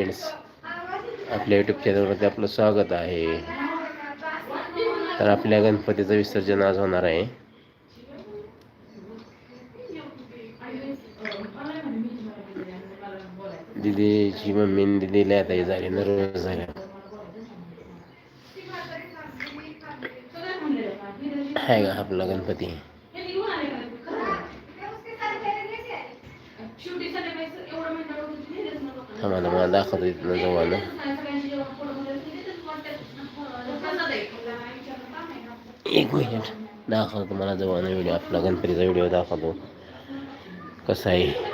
Friends आपल्या YouTube चॅनलवरती आपलं स्वागत आहे. तर आपल्या गणपतीचं विसर्जन आज होणार आहे. दिदीची मम्मी दिदीला आता हे झाले नर्वस झाल्या आहे का आपला गणपती. आम्हाला मला दाखवतो इथनं जवळ एक मिनिट दाखवतो मला जवळ व्हिडिओ आपला गणपतीचा व्हिडिओ दाखवतो कसा आहे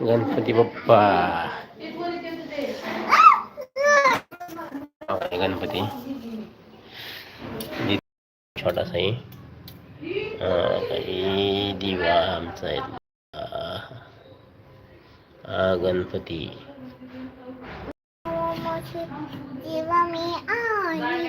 गणपती बाप्पा हा आहे गणपती दि- छोटासा आहे हा, काही दिवा आमचा आहे हा, हा गणपती जेव्हा मी आई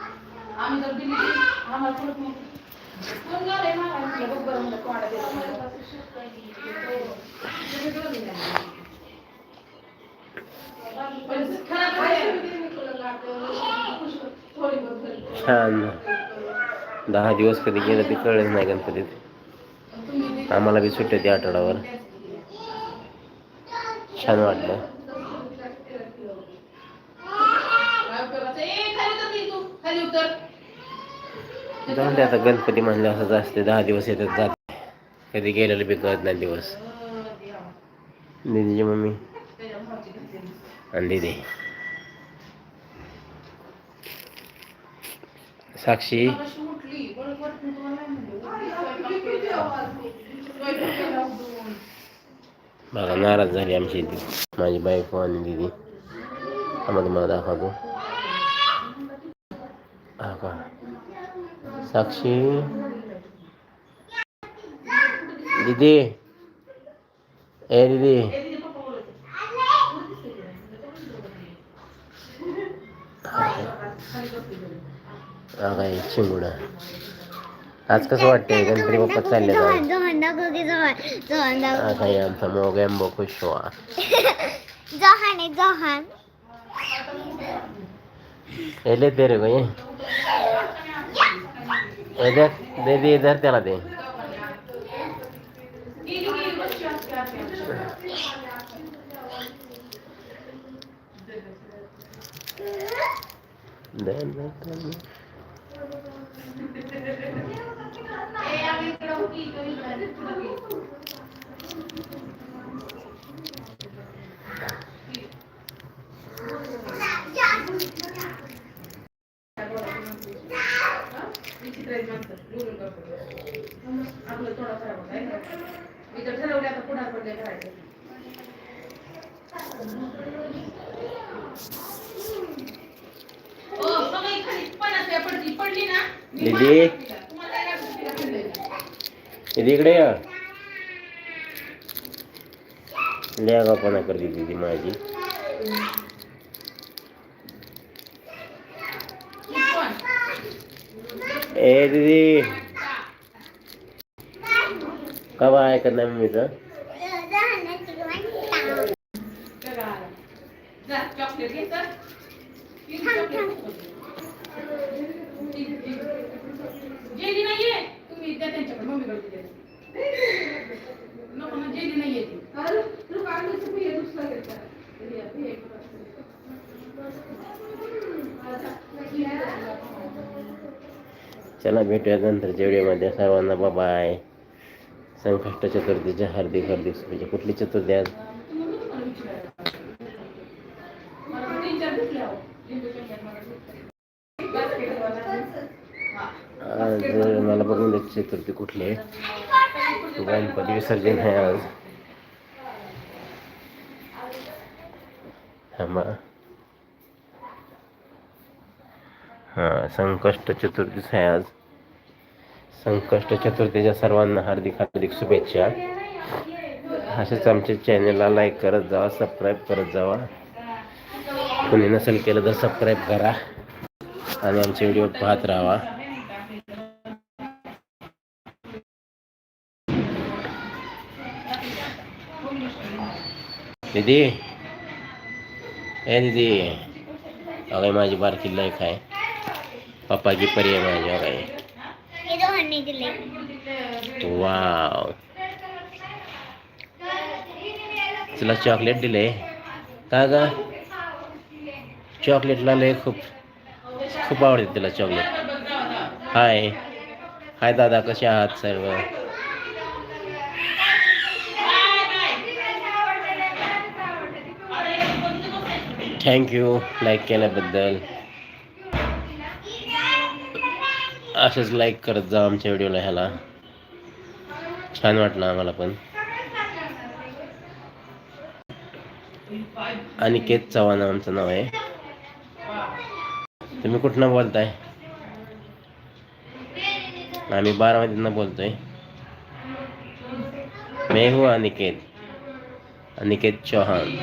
आम्ही जर दिली आम्हाला मग कोण मागायला? बघ बरं म्हणलं, कोणाला घरी. छान दहा दिवस कधी गेलं ते कळलंच नाही गणपतीत. आम्हाला बी सुट्टी होती आठवड्यावर छान वाटलं काय उपयोगाचं? ए, खाली उतर की तू, खाली उतर. जाऊन दे आता गणपती म्हणलं असंच असते दहा दिवस येतात जात कधी गेलेलं बी कळत नाही दिवस. दिदीची मम्मी. आणि दिदी. साक्षी. बघा नाराज झाली आमची इथे माझी बायको आणि दिदी. आम्हाला मला दाखवतो. साक्षी. दीदी. ए दीदी. काय चिंगुडा आज कसं वाटतंय? गणपती बाप्पा चालले हा काही आमचा मोगॅम्बो खुश व्हा जोहन आहे जोहन. एले दे रे भाई ए दे दे इधर त्याला दे दे, दे, दे, दे. ए, आम्ही इकडं होती, इकडं इकडं, इकडं होती. विचित्र आहेत माणसं, आपलं खराब आहे मी तर आता पडले करायचं पडली ना दीदी. दीदी इकडे या लेगापणा करते दीदी माझी ही पण. ए दीदी। नाही मम्मीचं बघा आला. जा, चॉकलेट चला भेटूया नंतरच्या व्हिडिओमध्ये. सर्वांना बाय संकष्ट चतुर्थीच्या हार्दिक हार्दिक शुभेच्छा. कुठली चतुर्थी आज? मला आज मला बघून द्यायची चतुर्थी कुठली आहे. गणपती विसर्जन आहे आज. थांबा हां संकष्ट चतुर्थीच आहे आज. संकष्ट चतुर्थीच्या सर्वांना हार्दिक हार्दिक शुभेच्छा. असेच आमच्या चॅनलला लाईक करत जावा सबस्क्राईब करत जावा. कोणी नसेल केलं तर सबस्क्राईब करा. आणि आमचे व्हिडिओ पाहत राहा. दीदी. ए दीदी. अगं माझी बारकी लाईक आहे. पप्पाची परी आहे माझी अगं हे जोहानने दिले तुला चॉकलेट दिले का ग चॉकलेटला लय खूप खूप आवडते तिला चॉकलेट। हाय। हाय दादा कसे आहात सर्व? थैंक थँक्यू लाईक केल्याबद्दल. असंच लाईक करत जा आमच्या व्हिडिओला ह्याला. छान वाटलं आम्हाला पण. अनिकेत चव्हाण आमचं नाव आहे. तुम्ही कुठनं बोलताय? आम्ही बारामतीनं बोलतोय. मेहू अनिकेत. अनिकेत चौहान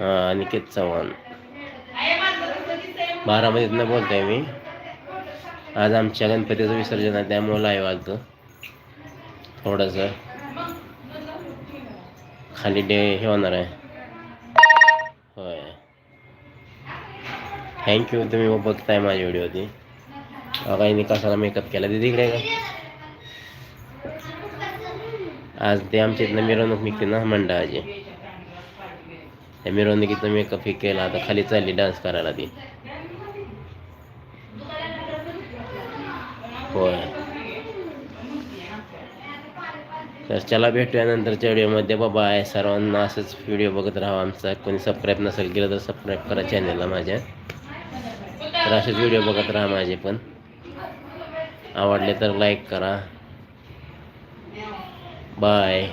अनिकेत चव्हाण. बारामतीतनं बोलतोय मी. आज आमच्या गणपतीचं विसर्जन आहे त्यामुळं लाईव्ह आलतो. थोडंसं. खाली डे हे होणार आहे. होय. थँक्यू तुम्ही बघताय माझी व्हिडिओ ती बघा कसाला मेकअप केला? ते तिकडे का आज ते आमच्या इथनं मिरवणूक निघते ना मंडळाची. त्या मिरवणुकीचा मेकअप हे केला आता खाली चालली डान्स करायला ती. होय. तर चला भेटूया नंतरच्या व्हिडिओमध्ये. बाबा आहे सर्वांना असंच व्हिडिओ बघत राहा आमचा. कोणी सबस्क्राईब नसेल केलं तर सबस्क्राईब करा चॅनलला माझ्या. तर असेच व्हिडिओ बघत राहा माझे पण. आवडले तर लाईक करा. बाय